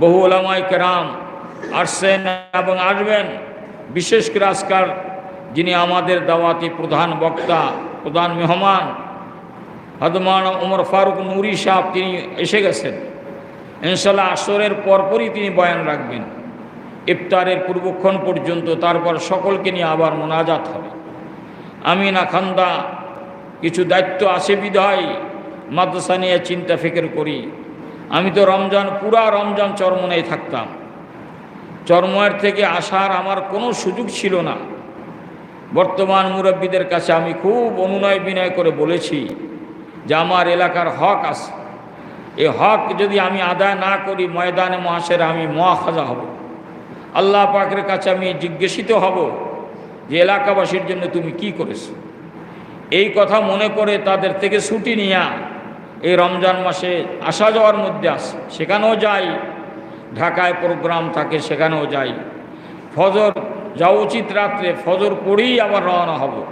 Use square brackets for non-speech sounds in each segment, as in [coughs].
বহু ওলামাই কেরাম আসছেন এবং আসবেন। বিশেষ করে আজকাল যিনি আমাদের দাওয়াতি প্রধান বক্তা, প্রধান মেহমান, হদমান ওমর ফারুক নুরি সাহেব, তিনি এসে গেছেন। ইনশাল্লাহ আসরের পরপরই তিনি বয়ান রাখবেন। ইফতারের পূর্বক্ষণ পর্যন্ত তারপর সকলকে নিয়ে আবার মোনাজাত হবে। আমি না খান্দা, কিছু দায়িত্ব আছে বিধায় মাদ্রাসা নিয়ে চিন্তা ফিকির করি। আমি তো রমজান, পুরা রমজান চরমনায় থাকতাম। চরময়ের থেকে আসার আমার কোনো সুযোগ ছিল না। বর্তমান মুরব্বীদের কাছে আমি খুব অনুনয় বিনয় করে বলেছি যে আমার এলাকার হক আছে। এ হক যদি আমি আদায় না করি, ময়দানে মহাসের আমি মহাখাজা হব। আল্লাহ পাকের কাছে আমি জিজ্ঞাসিত হব যে, এলাকাবাসীর জন্য তুমি কি করেছ? এই কথা মনে করে তাদের থেকে ছুটি নিয়া এই রমজান মাসে আসা যাওয়ার মধ্যে আসে, সেখানেও যাই। ঢাকায় প্রোগ্রাম থাকে, সেখানেও যাই। ফজর যাওয়া উচিত রাত্রে ফজর পড়েই আবার রওনা হব।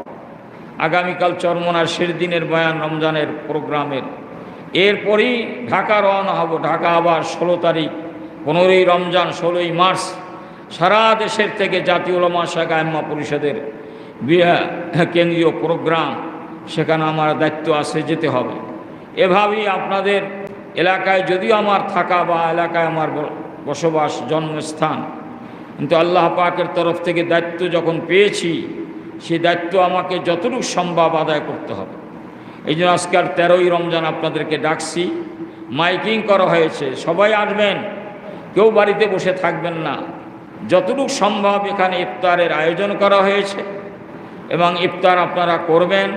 আগামীকাল চরমনার শেষ দিনের বয়ান রমজানের প্রোগ্রামের। এরপরই ঢাকা রওনা হব। ঢাকা আবার ষোলো তারিখ, পনেরোই রমজান, ষোলোই মার্চ। সারা দেশের থেকে জাতীয় ওলমা শাখা এম্মা পরিষদের বিয়া- কেন্দ্রীয় প্রোগ্রাম, সেখানে আমার দায়িত্ব আছে, যেতে হবে। এভাবেই আপনাদের এলাকায় যদিও আমার থাকা বা এলাকায় আমার বসবাস, জন্মস্থান, কিন্তু আল্লাহ পাকের তরফ থেকে দায়িত্ব যখন পেয়েছি, সেই দায়িত্ব আমাকে যতটুকু সম্ভব আদায় করতে হবে। এই জন্য আজকাল তেরোই রমজান আপনাদেরকে ডাকছি। মাইকিং করা হয়েছে, সবাই আসবেন, কেউ বাড়িতে বসে থাকবেন না। যতটুকু সম্ভব এখানে ইফতারের আয়োজন করা হয়েছে এবং ইফতার আপনারা করবেন,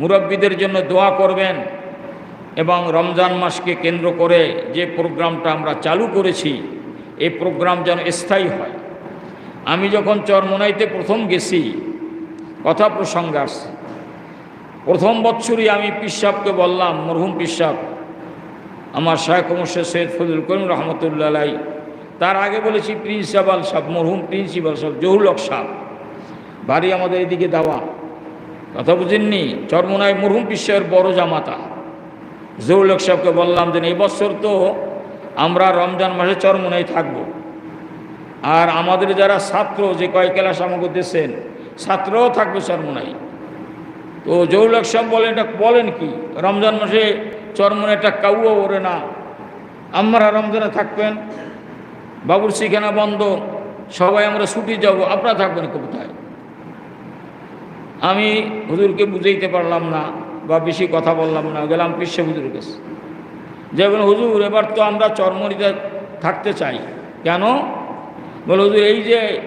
মুরব্বীদের জন্য দোয়া করবেন। এবং রমজান মাসকে কেন্দ্র করে যে প্রোগ্রামটা আমরা চালু করেছি, এই প্রোগ্রাম যেন স্থায়ী হয়। আমি যখন চরমোনাইতে প্রথম গেছি, কথা প্রসঙ্গে আসছি। প্রথম বৎসরই আমি পিসাবকে বললাম, মরহুম পিসাব আমার শাহেখ মোর্শেদ সৈয়দ ফজল করিম রহমতুল্লাহ তার আগে বলেছি প্রিন্সিপাল সাহেব, মরহুম প্রিন্সিপাল সাহেব, জহুলক সাহেব বাড়ি আমাদের এদিকে দেওয়া। কথা বুঝেননি? চরমনায় মরহুম পিসাবের বড় জামাতা। জহুলক সাহেবকে বললাম যে, এই বছর তো আমরা রমজান মাসে চরমনায় থাকব। আর আমাদের যারা ছাত্র, যে কয় ক্লাস আমাকে দিয়েছেন, ছাত্রও থাকবে চরমনায় তো জৌলক সাহেব বলেন, এটা বলেন কি? রমজান মাসে চরমনে একটা কাউও ওরে না। আমরা রমজানে থাকবেন, বাবুর শিখানা বন্ধ, সবাই আমরা ছুটি যাব, আপনারা থাকবেন কোথায়? আমি হুজুরকে বুঝাইতে পারলাম না। বা বেশি কথা বললাম না, গেলাম পিসে হুজুরের কাছে। যেমন হুজুর, এবার তো আমরা চরমনিতে থাকতে চাই। কেন? বলে, হুজুর, এই যে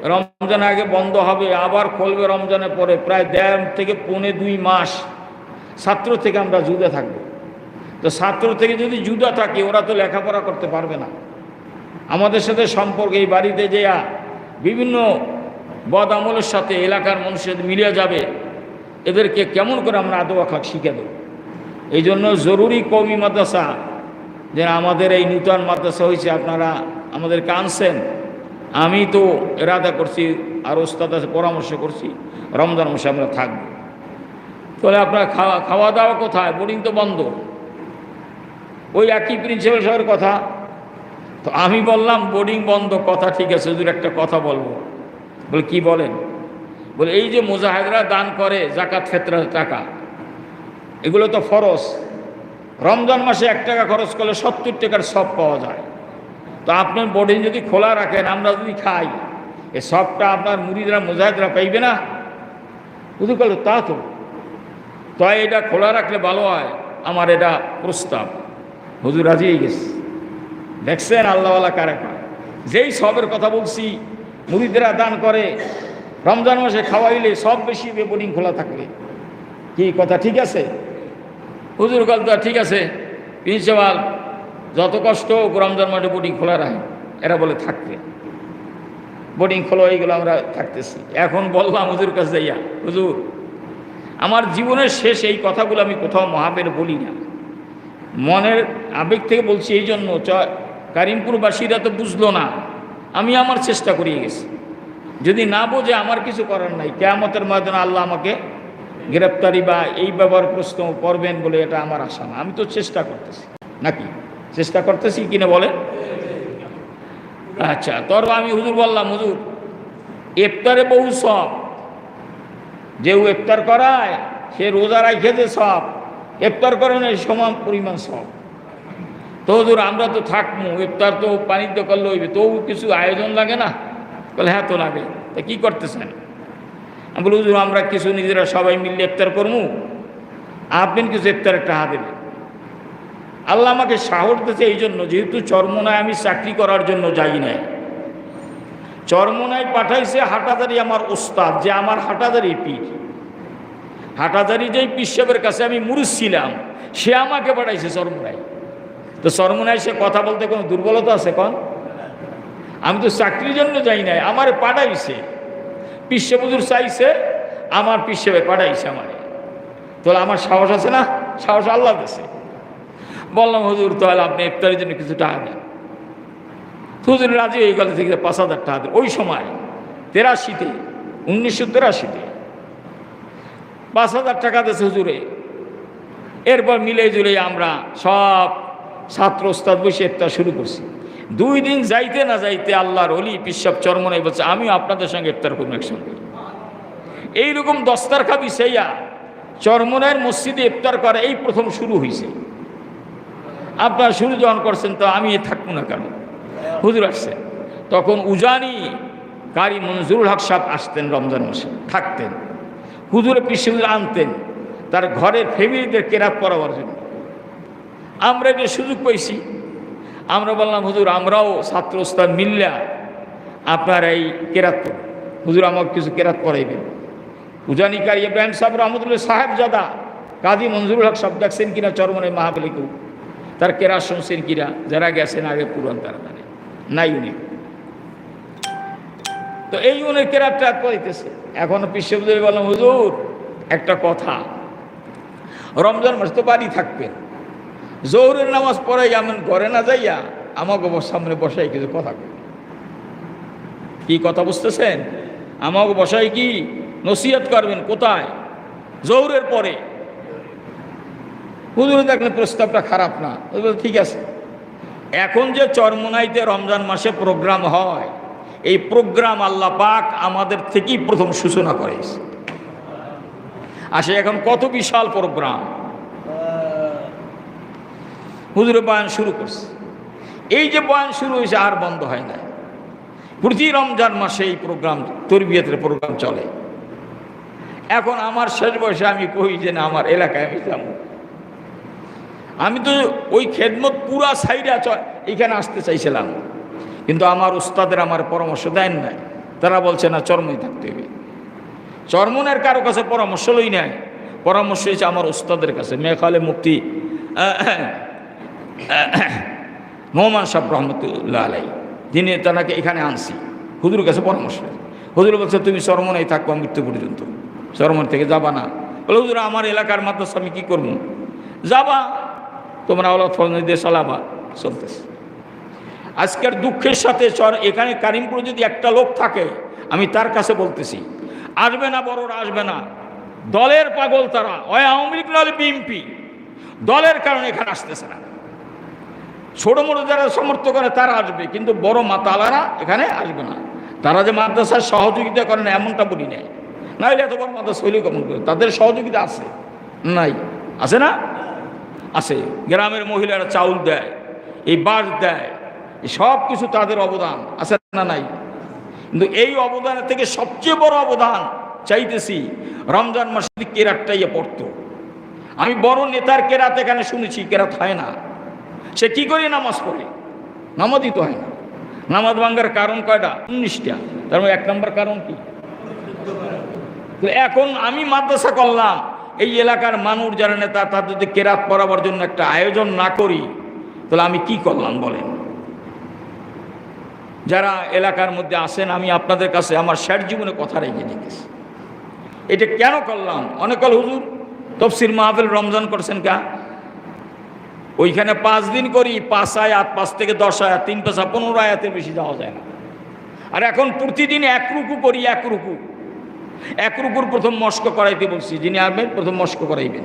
রমজান আগে বন্ধ হবে, আবার খুলবে রমজানের পরে, প্রায় দেড় থেকে পৌনে দুই মাস ছাত্র থেকে আমরা জুদে থাকব। তো ছাত্র থেকে যদি জুদা থাকে, ওরা তো লেখাপড়া করতে পারবে না। আমাদের সাথে সম্পর্ক, এই বাড়িতে যে বিভিন্ন বদ আমলের সাথে এলাকার মানুষের মিলিয়ে যাবে এদেরকে কেমন করে আমরা আদো আখাক শিখে দেব? এই জন্য জরুরি কৌমি মাদ্রাসা, যে আমাদের এই নূতন মাদ্রাসা হয়েছে, আপনারা আমাদেরকে আনছেন। আমি তো এরাদা করছি, আর ওস্তাদ পরামর্শ করছি, রমজান মাসে আমরা থাকব। তাহলে আপনার খাওয়া খাওয়া দাওয়া কোথায়? বোর্ডিং তো বন্ধ। ওই একই প্রিন্সিপাল সাহেবের কথা। তো আমি বললাম, বোর্ডিং বন্ধ, কথা ঠিক আছে হুজুর একটা কথা বলব। বলে, কি বলেন? বলে, এই যে মুজাহিদরা দান করে জাকাত ফেতরার টাকা, এগুলো তো ফরজ। রমজান মাসে এক টাকা খরচ করলে সত্তর টাকার সব পাওয়া যায়। তো আপনার বোর্ডিং যদি খোলা রাখেন, আমরা যদি খাই, এ সবটা আপনার মুড়িদরা মুজাহিদরা পাইবে না? শুধু বলো তা তো। তাই এটা খোলা রাখলে ভালো হয়, আমার এটা প্রস্তাব। হুজুর রাজি গেছে। দেখছেন, আল্লাহওয়ালা কারে যেই সবের কথা বলছি মুড়িদেরা দান করে রমজান মাসে খাওয়াইলে সব বেশি বোর্ডিং খোলা থাকলে কি কথা ঠিক আছে? হুজুর তো ঠিক আছে। প্রিন্সিপাল যত কষ্ট রমজান মাঠে বোর্ডিং খোলা রাখে এরা বলে থাকবে। বোর্ডিং খোলা হয়ে গেলো আমরা থাকতেছি। এখন বললাম হুজুর কাছে যাইয়া, হুজুর, আমার জীবনের শেষ এই কথাগুলো আমি কোথাও মহাবের বলি না। মনের আবেগ থেকে বলছি এই জন্য কারিমপুরবাসীরা তো বুঝলো না, আমি আমার চেষ্টা করিয়ে গেছি। যদি না বোঝে আমার কিছু করার নাই, কেয়ামতের মাধ্যমে আল্লাহ আমাকে গ্রেপ্তারি বা এই ব্যাপার প্রশ্ন করবেন বলে এটা আমার আশা না। আমি তো চেষ্টা করতেছি। নাকি? চেষ্টা করতেছি কিনা বলেন? আচ্ছা তোর আমি হুজুর বললাম, হুজুর, ইফতারে বহু সব। যে ইফতার করায়, সে রোজা রাখে যে সব, ইফতার করে না সমান পরিমাণ সব। তো হুজুর, আমরা তো থাকব ইফতার তো পানিতে করলে হইবে তবু কিছু আয়োজন লাগে না? বলে হ্যাঁ তো লাগে তা কী করতেছেন? আমি বলি, হুজুর, আমরা কিছু নিজেরা সবাই মিলে ইফতার করব আপনি কিছু ইফতার একটা হাত দেবেন আল্লাহ আমাকে সাহস দিয়েছে এই জন্য, যেহেতু চর্মনায় আমি চাকরি করার জন্য যাই নাই। চর্মনায় পাঠাইছে হাটাদারি আমার ওস্তাদ যে আমার হাটাদারি পীর। হাটাদারি যেই পিসেবের কাছে আমি মুরুষ ছিলাম, সে আমাকে পাঠাইছে চর্মনায়। তো চর্মনায় সে কথা বলতে কোনো দুর্বলতা আছে কন? আমি তো চাকরির জন্য যাই নাই, আমার পাঠাইছে। পিসেবুজুর চাইছে, আমার পিসেবে পাঠাইছে আমারে। তাহলে আমার সাহস আছে না? সাহস আল্লাহ দিছে বললাম, হুজুর, তাহলে আপনি ইফতারের জন্য কিছু টাকা দেন হুজুর রাজি হয়ে গেল থেকে পাঁচ হাজার টাকা দেন ওই সময় তেরাশিতে, উনিশশো তেরাশিতে পাঁচ হাজার টাকা দিয়েছে হুজুরে। এরপর মিলে জুলে আমরা সব ছাত্র ওস্তাদ বসে ইফতার শুরু করছি। দুই দিন যাইতে না যাইতে আল্লাহর অলি পিসব চর্মনাই বলছে, আমিও আপনাদের সঙ্গে ইফতার করব, একসঙ্গে এইরকম দস্তার খাবি সেইয়া চরমনায়ের মসজিদে ইফতার করা এই প্রথম শুরু হয়েছে আপনারা শুরু যখন করছেন তো আমি থাকব না কেন? হুজুর আসছেন তখন উজানি কারি মনজুরুল হক সাহেব আসতেন রমজান মাসে, থাকতেন। হুজুরে পিসুল আনতেন, তার ঘরের ফ্যামিলিদের কেরাত পড়াবার জন্য। আমরা এটা সুযোগ পাইছি আমরা বললাম, হুজুর, আমরাও ছাত্র ওস্তাদ মিল্লা আপনার এই কেরাত হুজুর, আমাকে কিছু কেরাত পড়াইবেন। উজানি কারি ইব্রাহিম সাহেব রহমতুল্লাহ সাহেব জাদা কাজী মঞ্জুরুল হক সব দেখছেন কিনা চরমনে মাহাবলীকেও তার কেরাত শুনছেন কিনা? যারা গেছেন আগে পুরান তারা জানে। নাই উনি। তো এই উনি কেরাত টেরাত পড়াইতেছে। এখনও বিশ্ববিদ্যালয় বললাম, হুজুর, একটা কথা। রমজান মাস তো বাড়ি থাকবেন। জৌরের নামাজ পড়াই এমন ঘরে না যাইয়া আমাকে সামনে বসাই কিছু কথা কি কথা বুঝতেছেন? আমাকে বসাই কি? নসিহত করবেন কোথায়? জৌরের পরে। হুজুর দেখলেন প্রস্তাবটা খারাপ না। ঠিক আছে। এখন যে চরমনাইতে রমজান মাসে প্রোগ্রাম হয়, এই প্রোগ্রাম আল্লাহ পাক আমাদের থেকেই প্রথম সূচনা করেছে। আসে এখন কত বিশাল প্রোগ্রাম। হুজুরে বয়ান শুরু করছে। এই যে বয়ান শুরু হয়েছে আর বন্ধ হয় না প্রতি রমজান মাসে এই প্রোগ্রাম, তরবিয়তের প্রোগ্রাম চলে। এখন আমার শেষ বয়সে আমি কই যে না, আমার এলাকায় আমি যাব। আমি তো ওই খেদমত পুরা সাইডে এখানে আসতে চাইছিলাম। কিন্তু আমার উস্তাদের আমার পরামর্শ দেন নাই। তারা বলছে, না, চর্মই থাকতে হবে। চর্মনের কারও কাছে পরামর্শ লই নাই। পরামর্শ হয়েছে আমার উস্তাদের কাছে। মেঘালে মুক্তি [coughs] নোমান সাহ রহমতুল্লাহ আলাই যিনি তাকে এখানে আনছি হুজুর কাছে পরামর্শ হুজুর বলছে, তুমি চরমনাই থাকব মৃত্যু পর্যন্ত চরমন থেকে যাবা না। বলে, হুজুর, আমার এলাকার মাদ্রাসা আমি কী করব? যাবা, তোমরা ওলা ফলনিদের চালাবা। চলতেছে। আজকের দুঃখের সাথে চর, এখানে কারিমপুর যদি একটা লোক থাকে, আমি তার কাছে বলতেছি, আসবে না বড়রা, আসবে না। দলের পাগল তারা, ওই আওয়ামী লীগ নাহলে বিএনপি? দলের কারণে এখানে আসতেছে না। ছোটো মোটো যারা সমর্থ করে তারা আসবে, কিন্তু বড় মাতালারা এখানে আসবে না। তারা যে মাদ্রাসার সহযোগিতা করে না, এমনটা বলি নাই। না হলে এত বড় মাদ্রাসা হইলেও কেমন করে তাদের সহযোগিতা আছে? নাই। আছে না? আছে। গ্রামের মহিলারা চাউল দেয়, এই বাস দেয় সব কিছু তাদের অবদান। আছে না নাই? কিন্তু এই অবদানের থেকে সবচেয়ে বড় অবদান চাইতেছি, রমজান মাসে কেরাতটা ইয়ে পড়তো। আমি বড় নেতার কেরাত এখানে শুনেছি, কেরাত হয় না। সে কি করে নামাজ পড়ে? নামাজই তো হয় না। নামাজ ভাঙ্গার কারণ কয়টা? উনিশটা। তার এক নম্বর কারণ কি? এখন আমি মাদ্রাসা করলাম। এই এলাকার মানুষ, যারা নেতা তার যদি কেরাত পড়াবার জন্য একটা আয়োজন না করি, তাহলে আমি কি করলাম বলেন? যারা এলাকার মধ্যে আসেন আমি আপনাদের কাছে আমার শেষ জীবনে কথা রেখে দিতেছি। এটা কেন করলাম? অনেক হুজুর, তফসির মাহফিল রমজান করছেন কা? ওইখানে পাঁচ দিন করি, পাঁচ আয়াত, পাঁচ থেকে দশ আয়াত, তিন পেশা, পনেরো আয়াতের বেশি যাওয়া যায় না। আর এখন প্রতিদিন এক রুকু করি, এক রুকু। এক রুকুর প্রথম মস্ক করাইতে বলছি, যিনি আসবেন প্রথম মস্ক করাইবেন।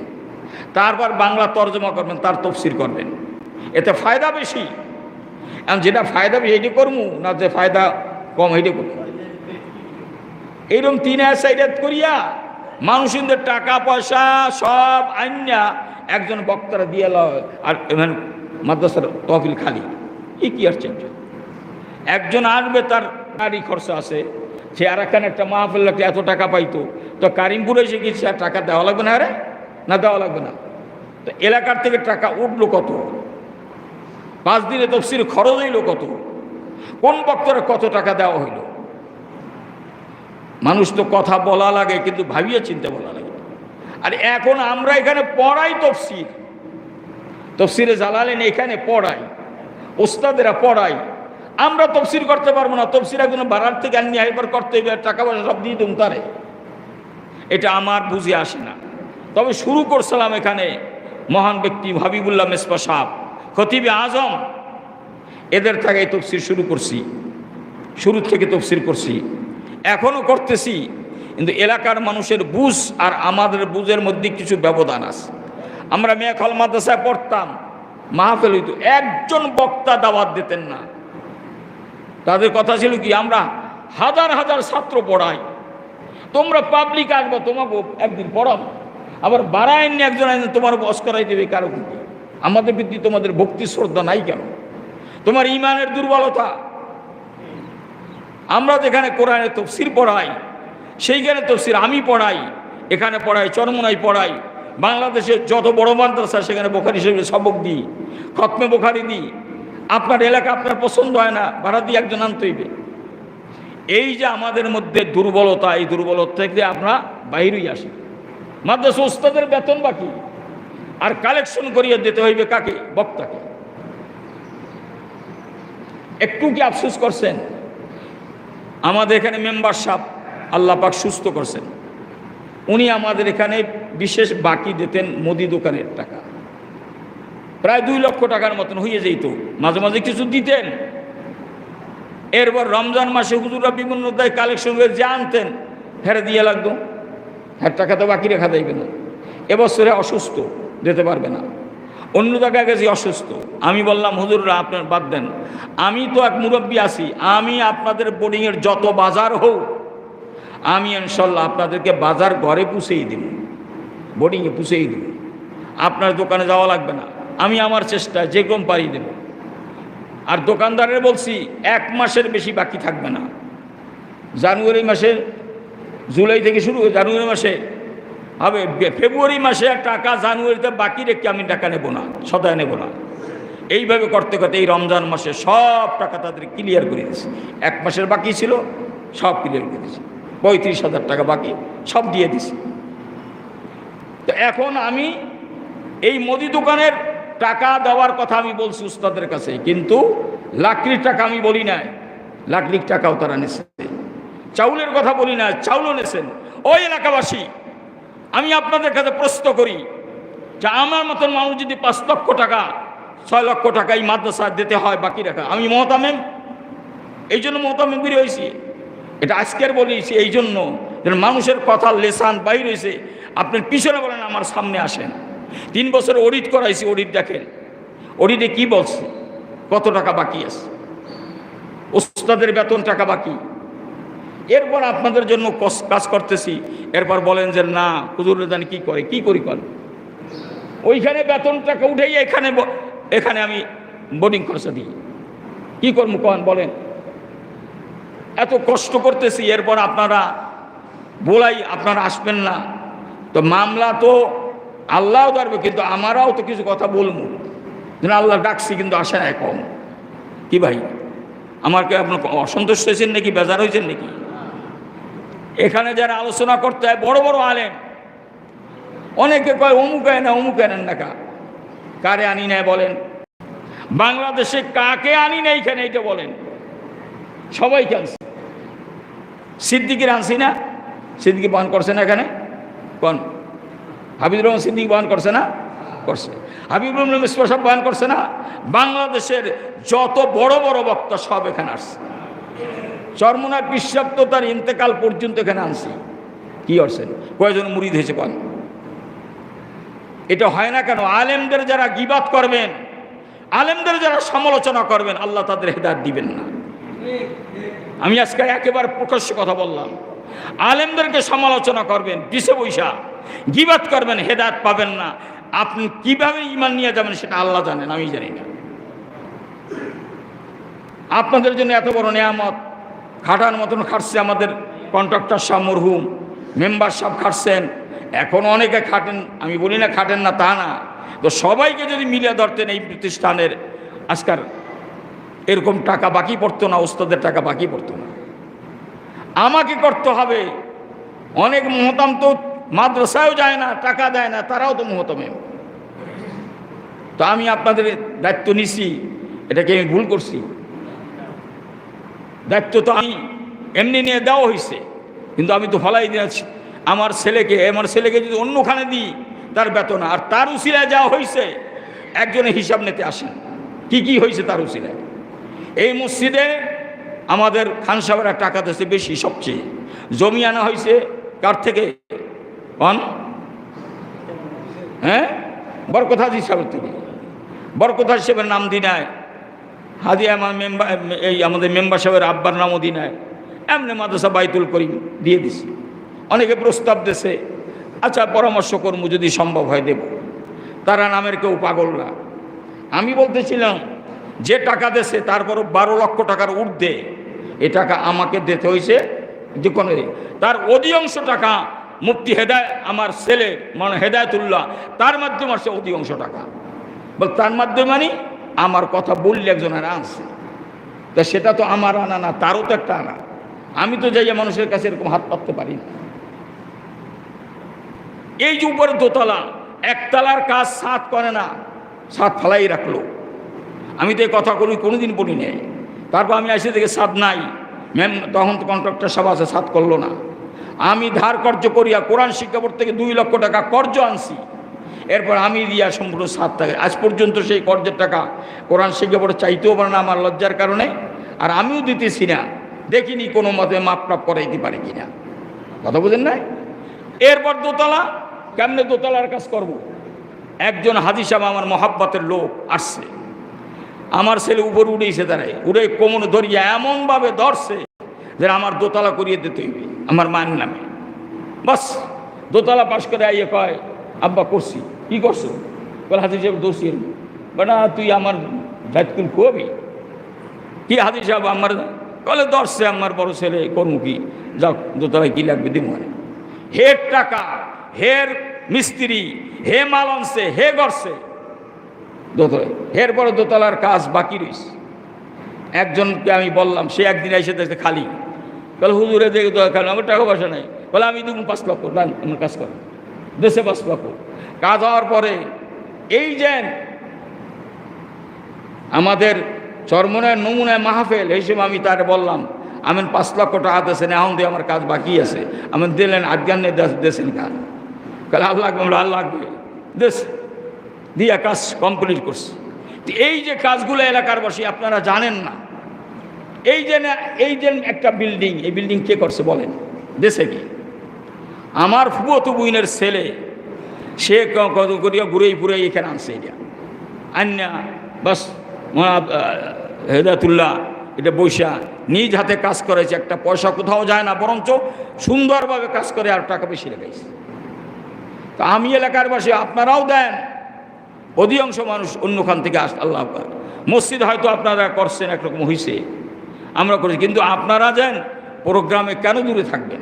তারপর বাংলা তর্জমা করবেন, তার তফসির করবেন। এতে ফায়দা বেশি। এখন যেটা ফায়দা বেশি এটি করব না যে ফায়দা কম এটি করব এইরকম তিন সাইডাত করিয়া মানুষদের টাকা, পয়সা সব আইনা একজন বক্তারা দিয়ে আর এমন মাদ্রাসার তহবিল খালি। এ কি আর চেঞ্জ একজন আসবে, তার গাড়ি খরচা আছে। সে আর একটা মাহফিল লাগলে এত টাকা পাইতো। তো কারিমপুরে এসে সে আর টাকা দেওয়া লাগবে না আরে? না দেওয়া লাগবে না। তো এলাকার থেকে টাকা উঠল কত? পাঁচ দিনে তফসির খরচ হইল কত? কোন বক্তরে কত টাকা দেওয়া হইল? মানুষ তো কথা বলা লাগে, কিন্তু ভাবিয়ে চিন্তা বলা লাগে। আর এখন আমরা এখানে পড়াই তফসির। তফসিরে জালালেন এখানে পড়াই ওস্তাদেরা পড়াই। আমরা তফসির করতে পারব না, তফসির একজন বাড়ার থেকে আনি একবার করতে টাকা পয়সা সব দিয়ে দিন তারে। এটা আমার বুঝে আসে না। তবে শুরু করছিলাম এখানে মহান ব্যক্তি হাবিবুল্লাহ মেসপা সাহ খতিবে আজম। এদের থেকে তফসির শুরু করছি, শুরু থেকে তফসির করছি। এখনও করতেছি। এলাকার মানুষের বুঝ আর আমাদের বুঝের মধ্যে কিছু ব্যবধান আছে। আমরা মেয়াখল মাদ্রাসায় পড়তাম, মাহফিল হইতো, একজন বক্তা দাওয়াত দিতেন না। তাদের কথা ছিল কি, আমরা হাজার হাজার ছাত্র পড়াই। তোমরা পাবলিক আসবে, তোমাকে একদিন পড়াবো। আবার একজন একজন তোমার বস করাই দেবে কারও কিন্তু আমাদের প্রতি তোমাদের ভক্তি, শ্রদ্ধা নাই কেন? তোমার ইমানের দুর্বলতা। আমরা যেখানে কোরআনে তফসির পড়াই সেইখানে তফসির আমি পড়াই, এখানে পড়াই, চরমনাই পড়াই। বাংলাদেশে যত বড় মাদ্রাসা, সেখানে বোখারি শরীফে সবক দিই, খতমে বোখারি দিই। আপনার এলাকা আপনার পছন্দ হয় না, ভাড়া দিয়ে একজন আনতে হইবে। এই যে আমাদের মধ্যে দুর্বলতা, এই দুর্বলতা থেকে আমরা বাহিরই আসি। মাদ্রাসা ওস্তাদের বেতন বাকি, আর কালেকশন করিয়ে দিতে হইবে কাকে? বক্তাকে। একটু কি আফসোস করছেন? আমাদের এখানে মেম্বার সাহ আল্লাহ পাক সুস্থ করছেন। উনি আমাদের এখানে বিশেষ বাকি দিতেন মুদি দোকানের টাকা। প্রায় দুই লক্ষ টাকার মতন হয়ে যেত। মাঝে মাঝে কিছু দিতেন। এরপর রমজান মাসে হুজুরা বিভিন্ন দায় কালেকশন করে যে আনতেন হেরে দিয়ে লাগতো। হ্যাঁ টাকা তো বাকি রেখা দেবে না। এবছরে অসুস্থ, দিতে পারবে না। অন্য জায়গায় গেছি অসুস্থ। আমি বললাম, হুজুররা, আপনার বাদ দেন। আমি তো এক মুরব্বী আছি। আমি আপনাদের বোর্ডিংয়ের যত বাজার হোক আমি ইনশাল্লাহ আপনাদেরকে বাজার ঘরে পুষেই দেব। বোর্ডিংয়ে পুষেই দেব। আপনার দোকানে যাওয়া লাগবে না। আমি আমার চেষ্টা যে কম পারি দেব। আর দোকানদারের বলছি, এক মাসের বেশি বাকি থাকবে না। জানুয়ারি মাসে, জুলাই থেকে শুরু হয়ে জানুয়ারি মাসে হবে। ফেব্রুয়ারি মাসে টাকা জানুয়ারিতে বাকি রেখে আমি টাকা নেব না, সদায় নেব না। এইভাবে করতে করতে এই রমজান মাসে সব টাকা তাদের ক্লিয়ার করে দিয়েছে। এক মাসের বাকি ছিল, সব ক্লিয়ার করে দিয়েছে। পঁয়ত্রিশ হাজার টাকা বাকি, সব দিয়ে দিছি। তো এখন আমি এই মুদি দোকানের টাকা দেওয়ার কথা আমি বলছি উস্তাদের কাছে, কিন্তু লাকড়ির টাকা আমি বলি নাই। লাকড়ির টাকাও তারা নেছে। চাউলের কথা বলি না চাউলও নেছেন। ওই এলাকাবাসী, আমি আপনাদের কাছে প্রশ্ন করি যে আমার মতন মানুষ যদি পাঁচ লক্ষ টাকা, ছয় লক্ষ টাকা এই মাদ্রাসা দিতে হয় বাকি রাখা আমি মহতামেম এই জন্য মহতামেম বেরিয়ে হয়েছি এটা আজকের বলেছি এই জন্য মানুষের কথা লেসান বাইর হয়েছে আপনার পিছনে বলেন, আমার সামনে আসেন। তিন বছর অডিট করাইছি, অডিট দেখেন। অডিটে কি বলছে? কত টাকা বাকি আছে? ওস্তাদের বেতন টাকা বাকি। এরপর আপনাদের জন্য কাজ করতেছি। এরপর বলেন যে, না, হুজুর জানি কি করে? কি করি কর ওইখানে বেতন টাকা উঠেই এখানে এখানে আমি বোর্ডিং খরচা দিই। কি করব কন? বলেন। এত কষ্ট করতেছি, এরপর আপনারা বলাই আপনারা আসবেন না। তো মামলা তো আল্লাহও ধরবে, কিন্তু আমারাও তো কিছু কথা বলব। যেন আল্লাহ ডাকছি, কিন্তু আসে না কম। কি ভাই আমাকে আপনার অসন্তুষ্ট হয়েছেন নাকি, বেজার হয়েছেন নাকি? এখানে যারা আলোচনা করতে হয়, বড় বড় আলেন অনেকে কয়, অমুক এনে অমুক আনেন না কা কারে আনি নেয় বলেন? বাংলাদেশে কাকে আনি না এইখানে এইটা বলেন। সবাই আনছি। সিদ্দিকির আনছি না, সিদ্দিকি বহন করছে না এখানে। কোন হাবিবুর রহমান সিদ্দিকি বহন করছে না? করছে। হাবিবুর রহমান মিসবাসব বহন করছে না? বাংলাদেশের যত বড় বড় বক্তা সব এখানে আসছে। চরমনার পিসাব তো তার ইন্তেকাল পর্যন্ত এখানে আনছি। কি করছেন? কয়েকজন মুড়ি হয়েছে পান এটা হয় না কেন? আলেমদের যারা গিবাত করবেন, আলেমদের যারা সমালোচনা করবেন, আল্লাহ তাদের হেদায়ত দিবেন না। আমি আজকে একেবারে প্রকাশ্য কথা বললাম। আলেমদেরকে সমালোচনা করবেন, পিছে বৈশা। গিবাত করবেন, হেদায়ত পাবেন না। আপনি কীভাবে ইমান নিয়ে যাবেন সেটা আল্লাহ জানেন, আমি জানি না। আপনাদের জন্য এত বড় নিয়ামত। খাটার মতন খাটছে আমাদের কন্ট্রাক্টর সাহ মরহুম। মেম্বার সাহেব খাটছেন। এখন অনেকে খাটেন, আমি বলি না খাটেন না, তা না। তো সবাইকে যদি মিলিয়ে ধরতেন এই প্রতিষ্ঠানের আজকাল এরকম টাকা বাকি পড়তো না, ওস্তাদের টাকা বাকি পড়তো না। আমাকে করতে হবে। অনেক মহতাম তো মাদ্রাসায়ও যায় না, টাকা দেয় না, তারাও তো মহতমে তো আমি আপনাদের দায়িত্ব নিছি, এটাকে আমি ভুল করছি। দায়িত্ব তো আমি এমনি নিয়ে দেওয়া হয়েছে কিন্তু আমি তো ফলাই দিয়েছি আমার ছেলেকে আমার ছেলেকে যদি অন্যখানে দিই, তার বেতন, আর তার উসিলায় যাওয়া হয়েছে একজনে হিসাব নিতে আসেন। কি কি হয়েছে তার উসিলায়? এই মসজিদে আমাদের খান সাহেবের টাকা দেশে বেশি, সবচেয়ে। জমি আনা হয়েছে কার থেকে? অন? হ্যাঁ? বরকথা হিসাবের থেকে। বরকথা হিসেবের নাম দিনায় হাদি আমার মেম্বার এই আমাদের মেম্বার সাহেবের আব্বার নামও দিনায় এমনি মাদ্রাসা বাইতুল করিম দিয়ে দিছি। অনেকে প্রস্তাব দেশে আচ্ছা পরামর্শ কর্ম যদি সম্ভব হয় দেব। তারা নামের কেউ পাগল না। আমি বলতেছিলাম যে টাকা দেশে তারপরও বারো লক্ষ টাকার ঊর্ধ্বে এ টাকা আমাকে দিতে হয়েছে। যে কোনো তার অধিকাংশ টাকা মুক্তি হেদায়, আমার ছেলে মানে হেদায়তুল্লাহ, তার মাধ্যমে আসছে অধিকাংশ টাকা। বল, তার মাধ্যমে মানে আমার কথা বললে একজনের আনছে। তা সেটা তো আমার আনা না, তারও তো একটা আনা। আমি তো যাইয়া মানুষের কাছে এরকম হাত পাততে পারি না। এই যে উপরে দোতলা, একতলার কাজ সাত করে না, সাত ফালাই রাখল। আমি তো এই কথা কোনো কোনোদিন বলি নাই। তারপর আমি এসে দেখে সাত নাই। ম্যাম, তখন তো কন্ট্রাক্টর সব আছে সাত করল না। আমি ধার কর্য করিয়া কোরআন শিক্ষা বোর্ড থেকে দুই লক্ষ টাকা কর্জ আনছি। এরপর আমি দিয়া সম্পূর্ণ সাত টাকা আজ পর্যন্ত সেই কর্জের টাকা কোরআন শিক্ষা চাইতেও পারে না আমার লজ্জার কারণে। আর আমিও দিতেছি না। দেখিনি কোনো মতে মাপটাপ করাইতে পারে কিনা। কথা বুঝেন নাই? এরপর দোতলা, কেমনে দোতলার কাজ করব। একজন হাজি সাহেব আমার মহাব্বতের লোক আসছে। আমার ছেলে উপরে উঠেছে দাঁড়ায়। উড়ে কোমর ধরিয়া এমনভাবে ধরছে যে আমার দোতলা করিয়ে দিতে হইবে, আমার মায়ের নামে। বাস, দোতলা পাশ করে আইয়ে কয়, আব্বা, করছি। কি করছ? বলে, হাজি সাহেব, দোষী বেটা তুই আমার দায়িত্ব খুবই কি হাজি সাহেব, আমার? বলে দর্শে আমার বড় ছেলে করব কি যাও দোতলায় কি লাগবে দিব হের টাকা, হের মিস্ত্রি, হে মাল আনছে, হে গড়ছে দোতলায় হের পরে দোতলার কাজ বাকি রয়েছে একজনকে আমি বললাম, সে একদিন এসে দেখতে খালি। বলে, হুজুরে, দেখে তো কেন আমার টাকা পয়সা নেই। বলে, আমি তুমি পাঁচ লক্ষ দান আমার কাজ করো। দেশে পাঁচ লক্ষ। কাজ হওয়ার পরে এই যে আমাদের চরমনের নমুনায় মাহফেল সময় আমি তার বললাম আমি পাঁচ লক্ষ টাকা দেশেন এখন দিয়ে আমার কাজ বাকি আছে। আমি দিলেন, আজ্ঞান দেশেন কাজ কাল আল্লাহ আল্লাহ লাগবে দেশ দিয়া কাজ কমপ্লিট করছে। এই যে কাজগুলো এলাকার বসে আপনারা জানেন না। এই যে এই যে একটা বিল্ডিং এই বিল্ডিং কে করছে বলেন? দেশে কি? আমার ফুবতু বুইনের ছেলে, সে কত করিয়া ঘুরে ফুরে এখানে আনছে এটা। আন্যা বাস হেদায়তুল্লাহ, এটা বৈশা, নিজ হাতে কাজ করেছে, একটা পয়সা কোথাও যায় না, বরঞ্চ সুন্দরভাবে কাজ করে আর টাকা বেশি লেগেছে তা আমি এলাকার বাসী, আপনারাও দেন। অধিকাংশ মানুষ অন্যখান থেকে আস, আল্লাহ মসজিদ হয়তো আপনারা করছেন, একরকম হয়েছে আমরা করেছি, কিন্তু আপনারা যেন, প্রোগ্রামে কেন দূরে থাকবেন?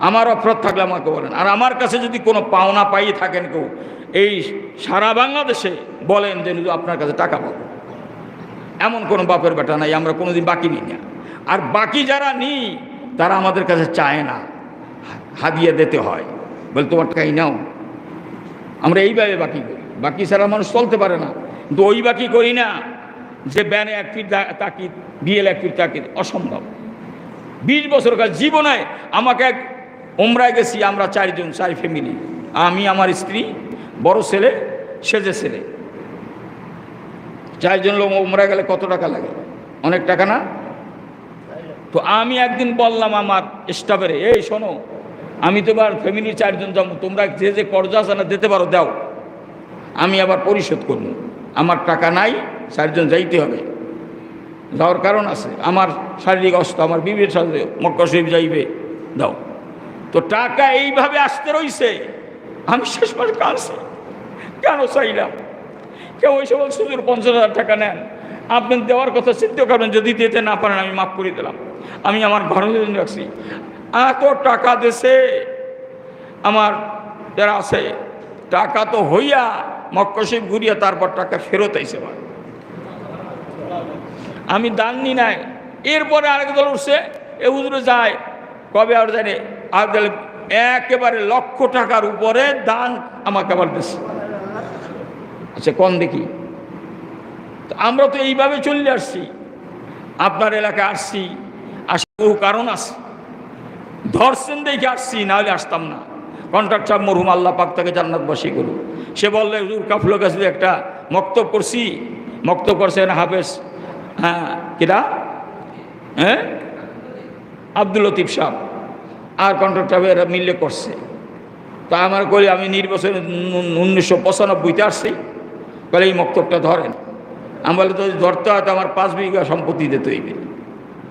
আমার অপরাধ থাকলে আমাকে বলেন। আর আমার কাছে যদি কোনো পাওনা পাইয়ে থাকেন কেউ, এই সারা বাংলাদেশে বলেন যে আপনার কাছে টাকা পাবো। এমন কোনো বাপের বেটা নাই, আমরা কোনোদিন বাকি নিই না। আর বাকি যারা নিই, তারা আমাদের কাছে চায় না। হাদিয়ে দিতে হয়। বলে, তোমার টাকাই নাও। আমরা এইভাবে বাকি করি। বাকি ছাড়া মানুষ চলতে পারে না। কিন্তু ওই বাকি করি না যে ব্যানে এক ফিট তাকিদ বিয়েল এক ফিট তাকিদ, অসম্ভব। বিশ বছর কাজ জীবনে আমাকে এক ওমরায় গেছি, আমরা চারজন, চার ফ্যামিলি আমি, আমার স্ত্রী, বড় ছেলে, সেজে ছেলে। চারজন লোক ওমরা গেলে কত টাকা লাগে? অনেক টাকা না? তো আমি একদিন বললাম আমার স্টাফেরে এই শোনো, আমি তো এবার ফ্যামিলির চারজন যাব, তোমরা যে যে কর্জ আছে না, দিতে পারো, দাও। আমি আবার পরিশোধ করব। আমার টাকা নাই, চারজন যাইতে হবে। যাওয়ার কারণ আছে। আমার শারীরিক অবস্থা, আমার বিবির সাথে মক্কা যাইবে। দাও। তো টাকা এইভাবে আসতে রইছে। আমি শেষ মাস কাঁদছি। কেন চাইলাম? কেউ ওই সময় সুদূর পঞ্চাশ হাজার টাকা নেন। আপনি দেওয়ার কথা চিন্তা করবেন, যদি দিতে না পারেন, আমি মাফ করে দিলাম। আমি আমার জন্য রাখছি। এত টাকা দেশে আমার যারা আছে, টাকা তো হইয়া মক্কশিব ঘুরিয়া তারপর টাকা ফেরত আইসে আমার আমি দান নি নাই। এরপরে আরেক দল উঠছে, এ হুজুরে যায়, কবে আর জানে, আর দিলে একেবারে লক্ষ টাকার উপরে দান আমাকে আবার দিচ্ছে আচ্ছা কোন দেখি? আমরা তো এইভাবে চলে আসছি। আপনার এলাকায় আসছি আসি বহু কারণ আছে। ধর্ষণ দেখে আসছি, নাহলে আসতাম না। কন্ট্রাক্ট সাহেব মরহুম, আল্লাহ পাক তাকে জান্নাতবাসী করুন সে বললে, হুজুর, কাফলো কাছে একটা মক্তব করছি। মক্তব করছেন হাফেজ? হ্যাঁ কিরা? হ্যাঁ? আব্দুল লতিফ সাহেব। আর কন্ট্রাক্ট সাহেব এরা মিললে করছে। তা আমার কলি আমি নির্বাচনে উনিশশো পঁচানব্বইতে আসছি। বলে, এই মক্তবটা ধরেন। আমি বলে তো ধরতে হয় তো আমার পাঁচ বিঘা সম্পত্তি দিতে হইবে।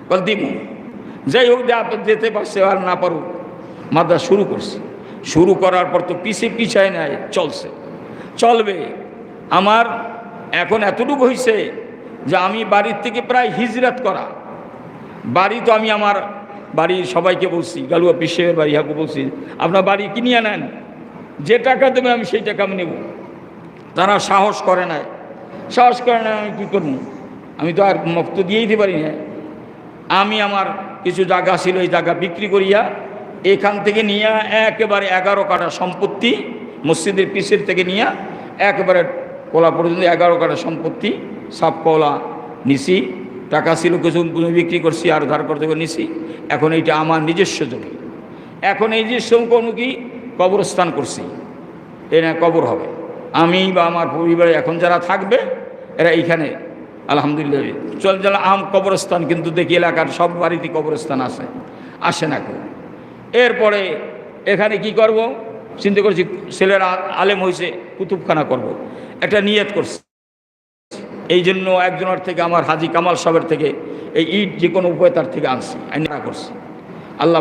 বল, দিমু। যাই হোক, যে আপনি যেতে পারছে আর না পারুক, মাদ্রাস শুরু করছি। শুরু করার পর তো পিছে পিছায় নেয় চলছে। চলবে। আমার এখন এতটুকু হয়েছে যে আমি বাড়ির থেকে প্রায় হিজরাত করা। বাড়ি তো আমি আমার বাড়ির সবাইকে বলছি, গালুয়া বিশ্বের বাড়ি, হাকু বলছি, আপনার বাড়ি কিনিয়ে নেন যে টাকা দেবে আমি সেই টাকা আমি নেব। তারা সাহস করে না সাহস করে না আমি কী করব? আমি তো আর মক্ত দিয়েই দিতে পারি না আমি আমার কিছু জায়গা ছিল, এই জায়গা বিক্রি করিয়া এখান থেকে নিয়ে একেবারে এগারো কাটা সম্পত্তি, মসজিদের পিসের থেকে নিয়ে একেবারে কোলা পর্যন্ত এগারো কাটা সম্পত্তি, সাপ কলা নিছি, টাকা ছিল কিছু বিক্রি করছি, আর ধার করতে করে নিছি। এখন এইটা আমার নিজস্ব জমি। এখন এই নিজস্ব কোনো কি কবরস্থান করছি, এ না কবর হবে। আমি বা আমার পরিবারে এখন যারা থাকবে, এরা এইখানে, আলহামদুলিল্লাহ। চল চল, আম কবরস্থান, কিন্তু দেখি এলাকার সব বাড়িতে কবরস্থান আছে। আসে না কেউ। এরপরে এখানে কি করব? চিন্তা করছি, ছেলেরা আলেম হয়েছে কুতুবখানা করব। একটা নিয়ত করছি। এই জন্য একজনের থেকে, আমার হাজি কামাল সাহেবের থেকে, এই ইট যে কোনো উপায় তার থেকে আনছি, আইনা করছি।